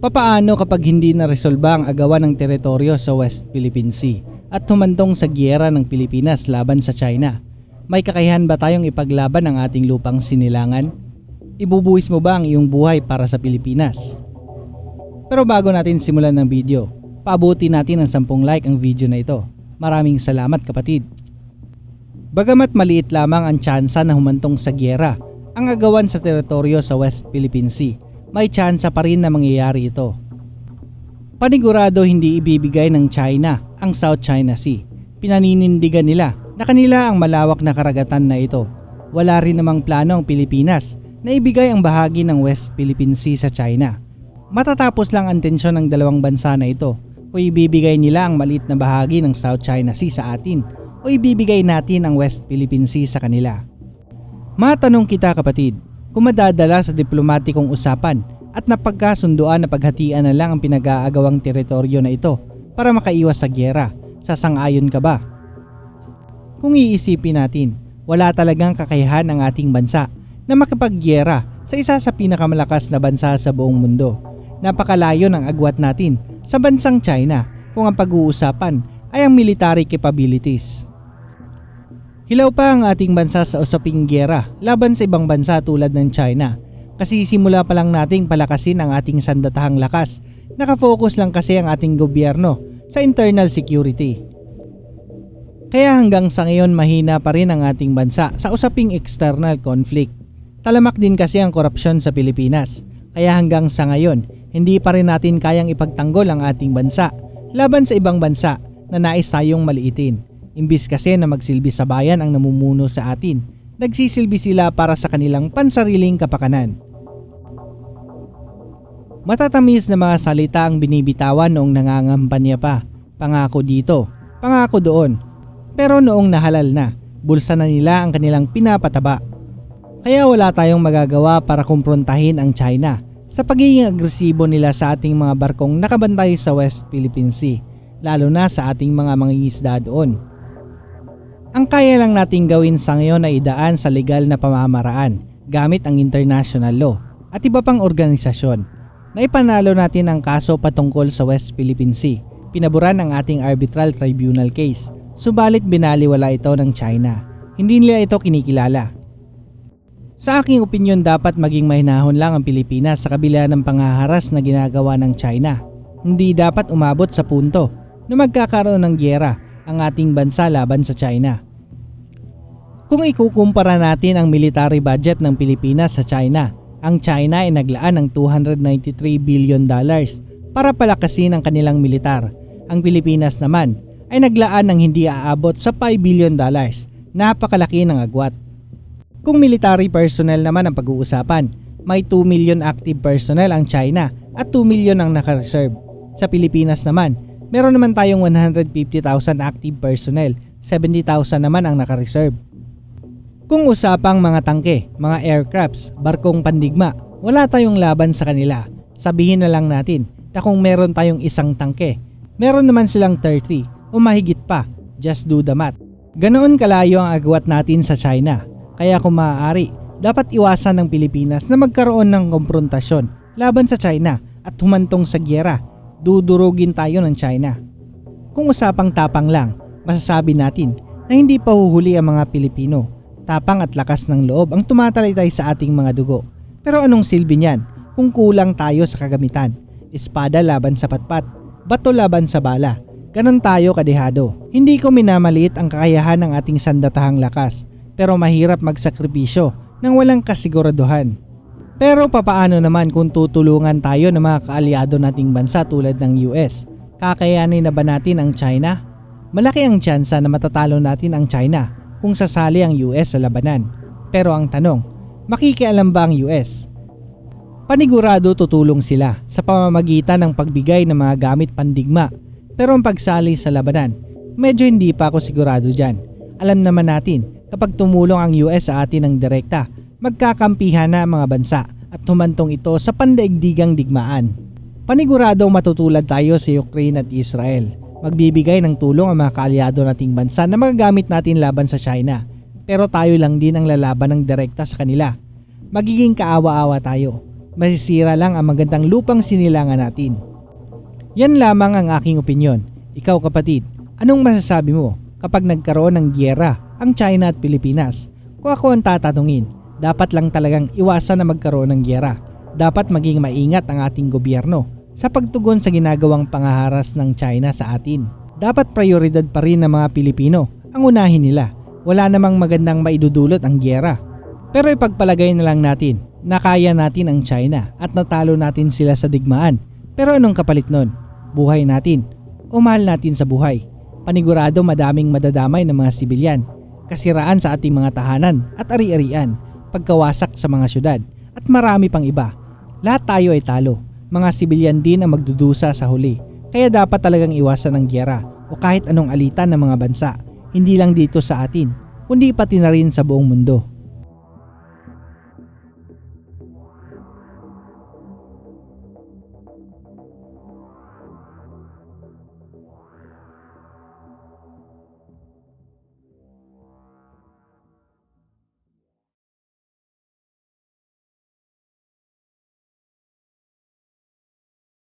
Papaano kapag hindi na resolba ang agawan ng teritoryo sa West Philippine Sea at humantong sa giyera ng Pilipinas laban sa China? May kakayahan ba tayong ipaglaban ang ating lupang sinilangan? Ibubuwis mo ba ang iyong buhay para sa Pilipinas? Pero bago natin simulan ng video, paabuti natin ng 10 like ang video na ito. Maraming salamat kapatid. Bagamat maliit lamang ang tsansa na humantong sa giyera, ang agawan sa teritoryo sa West Philippine Sea, may tsansa pa rin na mangyayari ito. Panigurado hindi ibibigay ng China ang South China Sea. Pinaninindigan nila na kanila ang malawak na karagatan na ito. Wala rin namang plano ang Pilipinas na ibigay ang bahagi ng West Philippine Sea sa China. Matatapos lang ang tensyon ng dalawang bansa na ito kung ibibigay nila ang maliit na bahagi ng South China Sea sa atin o ibibigay natin ang West Philippine Sea sa kanila. Matanong kita kapatid, kung madadala sa diplomatikong usapan at napagkasunduan na paghatian na lang ang pinag-aagawang teritoryo na ito para makaiwas sa gyera, sasang-ayon ka ba? Kung iisipin natin, wala talagang kakayahan ang ating bansa na makipaggyera sa isa sa pinakamalakas na bansa sa buong mundo. Napakalayo ng agwat natin sa bansang China kung ang pag-uusapan ay ang military capabilities. Hilaw pa ang ating bansa sa usaping gyera laban sa ibang bansa tulad ng China kasi simula pa lang nating palakasin ang ating sandatahang lakas. Nakafocus lang kasi ang ating gobyerno sa internal security. Kaya hanggang sa ngayon mahina pa rin ang ating bansa sa usaping external conflict. Talamak din kasi ang korupsyon sa Pilipinas. Kaya hanggang sa ngayon, hindi pa rin natin kayang ipagtanggol ang ating bansa laban sa ibang bansa na nais tayong maliitin. Imbis kasi na magsilbi sa bayan ang namumuno sa atin, nagsisilbi sila para sa kanilang pansariling kapakanan. Matatamis na mga salita ang binibitawan noong nangangampanya pa. Pangako dito, pangako doon. Pero noong nahalal na, bulsa na nila ang kanilang pinapataba. Kaya wala tayong magagawa para kumprontahin ang China sa pagiging agresibo nila sa ating mga barkong nakabantay sa West Philippine Sea, lalo na sa ating mga mangingisda doon. Ang kaya lang nating gawin sa ngayon ay idaan sa legal na pamamaraan gamit ang international law at iba pang organisasyon na ipanalo natin ang kaso patungkol sa West Philippine Sea. Pinaboran ang ating arbitral tribunal case, subalit binaliwala ito ng China. Hindi nila ito kinikilala. Sa aking opinyon dapat maging mahinahon lang ang Pilipinas sa kabila ng pangaharas na ginagawa ng China. Hindi dapat umabot sa punto na magkakaroon ng gyera ang ating bansa laban sa China. Kung ikukumpara natin ang military budget ng Pilipinas sa China, ang China ay naglaan ng 293 billion dollars para palakasin ang kanilang militar. Ang Pilipinas naman ay naglaan ng hindi aabot sa 5 billion dollars. Napakalaki ng agwat. Kung military personnel naman ang pag-uusapan, may 2 million active personnel ang China at 2 million ang naka-reserve. Sa Pilipinas naman, meron naman tayong 150,000 active personnel, 70,000 naman ang naka-reserve. Kung usapang mga tangke, mga aircrafts, barkong pandigma, wala tayong laban sa kanila. Sabihin na lang natin na kung meron tayong isang tangke, meron naman silang 30 o mahigit pa. Just do the math. Ganoon kalayo ang agwat natin sa China. Kaya kung maaari, dapat iwasan ng Pilipinas na magkaroon ng komprontasyon laban sa China at humantong sa gyera. Dudurugin tayo ng China. Kung usapang tapang lang, masasabi natin na hindi pa huhuli ang mga Pilipino tapang at lakas ng loob ang tumatalitay sa ating mga dugo. Pero anong silbi niyan kung kulang tayo sa kagamitan? Espada laban sa patpat, bato laban sa bala. Ganon tayo kadehado. Hindi ko minamaliit ang kakayahan ng ating sandatahang lakas, pero mahirap magsakripisyo nang walang kasiguraduhan. Pero papaano naman kung tutulungan tayo ng mga kaalyado nating bansa tulad ng US? Kakayanin na ba natin ang China? Malaki ang tsansa na matatalo natin ang China kung sasali ang US sa labanan. Pero ang tanong, makikialam ba ang US? Panigurado tutulong sila sa pamamagitan ng pagbigay ng mga gamit pandigma. Pero ang pagsali sa labanan, medyo hindi pa ako sigurado dyan. Alam naman natin, kapag tumulong ang US sa atin ng direkta, magkakampihan na ang mga bansa at humantong ito sa pandaigdigang digmaan. Panigurado matutulad tayo sa Ukraine at Israel magbibigay ng tulong ang mga kaalyado nating bansa na magagamit natin laban sa China. Pero tayo lang din ang lalaban ng direkta sa kanila. Magiging kaawa-awa tayo. masisira lang ang magandang lupang sinilangan natin. Yan lamang ang aking opinyon. Ikaw kapatid, anong masasabi mo kapag nagkaroon ng gyera ang China at Pilipinas? Kung ako ang tatanungin, dapat lang talagang iwasan na magkaroon ng gyera. Dapat maging maingat ang ating gobyerno sa pagtugon sa ginagawang pangaharas ng China sa atin. Dapat prioridad pa rin ng mga Pilipino ang unahin nila. Wala namang magandang maidudulot ang gyera. Pero ipagpalagay na lang natin na kaya natin ang China at natalo natin sila sa digmaan. Pero anong kapalit nun? Buhay natin o mahal natin sa buhay. Panigurado madaming madadamay ng mga sibilyan, kasiraan sa ating mga tahanan at ari-arian, pagkawasak sa mga syudad at marami pang iba. Lahat tayo ay talo. Mga sibilyan din ang magdudusa sa huli. Kaya dapat talagang iwasan ang gyera o kahit anong alitan ng mga bansa. Hindi lang dito sa atin, kundi pati na rin sa buong mundo.